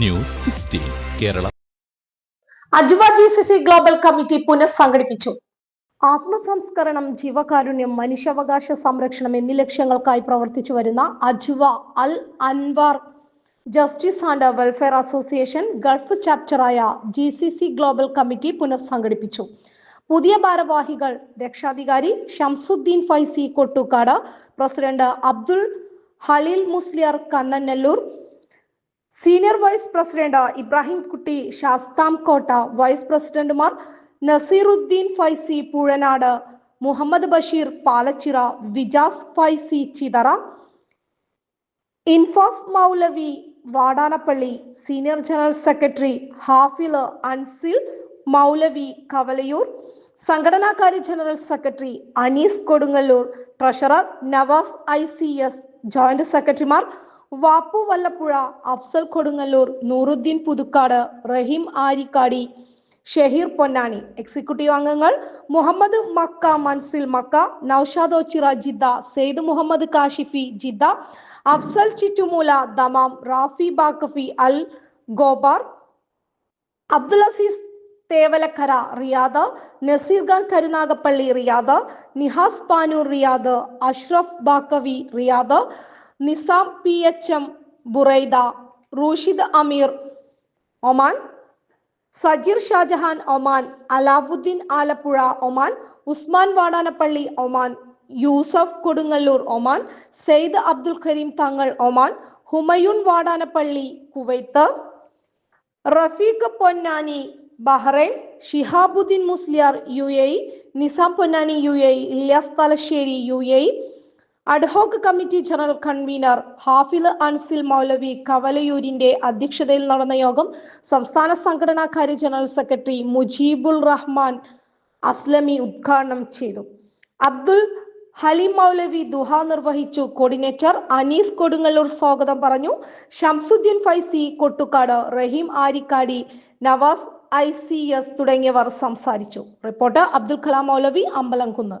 News sixteen Kerala. Ajuwa G C C global committee പുനഃസംഘടിപ്പിച്ചു. ആത്മസംസ്കരണം ജീവകാരുണ്യം മനുഷ്യാവകാശ സംരക്ഷണം എന്നീ ലക്ഷ്യങ്ങൾക്കായി പ്രവർത്തിച്ചു വരുന്ന Ajuva Al Anwar justice and welfare association gulf ചാപ്റ്ററായ G C C global committee പുനഃസംഘടിപ്പിച്ചു. പുതിയ ഭാരവാഹികൾ രക്ഷാധികാരി Shamsuddin Faizy Kottukkad president Abdul Haleel Musliyar Kannanallur senior vice president Ibrahim Kutty Sasthamkotta vice പ്രസിഡന്റുമാർ Naseeruddin Faizy Poozhanad Muhammad Basheer Palachira Vijas Faizy Chithara Infas Moulavi Vadanappally senior general secretary Hafil Ansil Moulavi Kavalayoor സംഘടനാകാര്യ general secretary Anees Kodungallur treasurer Navas I C S joint സെക്രട്ടറിമാർ Vappu Vallappuzha Afsal Kodungallur Nooruddeen Puthukkad Raheem Arikkady Shaheer Ponnani. Executive അംഗങ്ങൾ Muhammad Makkah Manzil Makkah Noushad Ochira Jeddah Syed Muhammad Kashifi Jeddah Afsal Chittumoola Dammam Rafi Baqafi Al Khobar Abdul Azeez Thevalakkara Riyadh Naseer Khan Karunagappally Riyadh Nihas Panoor Riyadh Ashraf Baqavi Riyadh Nizam P H M Buraidah Rooshid Ameer Oman Sajeer Shajahan Oman Alavudheen Alappuzha Oman Usman Vadanappally Oman Yusuf Kodungallur Oman Syed Abdul Kareem Thangal Oman Humayun Vadanappally Kuwait Rafeeq Ponnani Bahrain Shihabuddin Musliyar U A Nizam Ponnani U A Ilyas Thalassery U A E ad hoc committee general convener Hafil Ansil Moulavi കവലയൂരിന്റെ അധ്യക്ഷതയിൽ നടന്ന യോഗം സംസ്ഥാന സംഘടനാ കാര്യ general secretary Mujeebul Rahman Aslami ഉദ്ഘാടനം ചെയ്തു അബ്ദുൾ ഹലീം മൗലവി ദുഹ നിർവഹിച്ചു coordinator Anees Kodungallur സ്വാഗതം പറഞ്ഞു ഷംസുദ്ദീൻ ഫൈസി കൊട്ടുക്കാട് റഹീം ആരിക്കാടി നവാസ് ഐ തുടങ്ങിയവർ സംസാരിച്ചു റിപ്പോർട്ടർ അബ്ദുൽ കലാം മൗലവി അമ്പലംകുന്ന്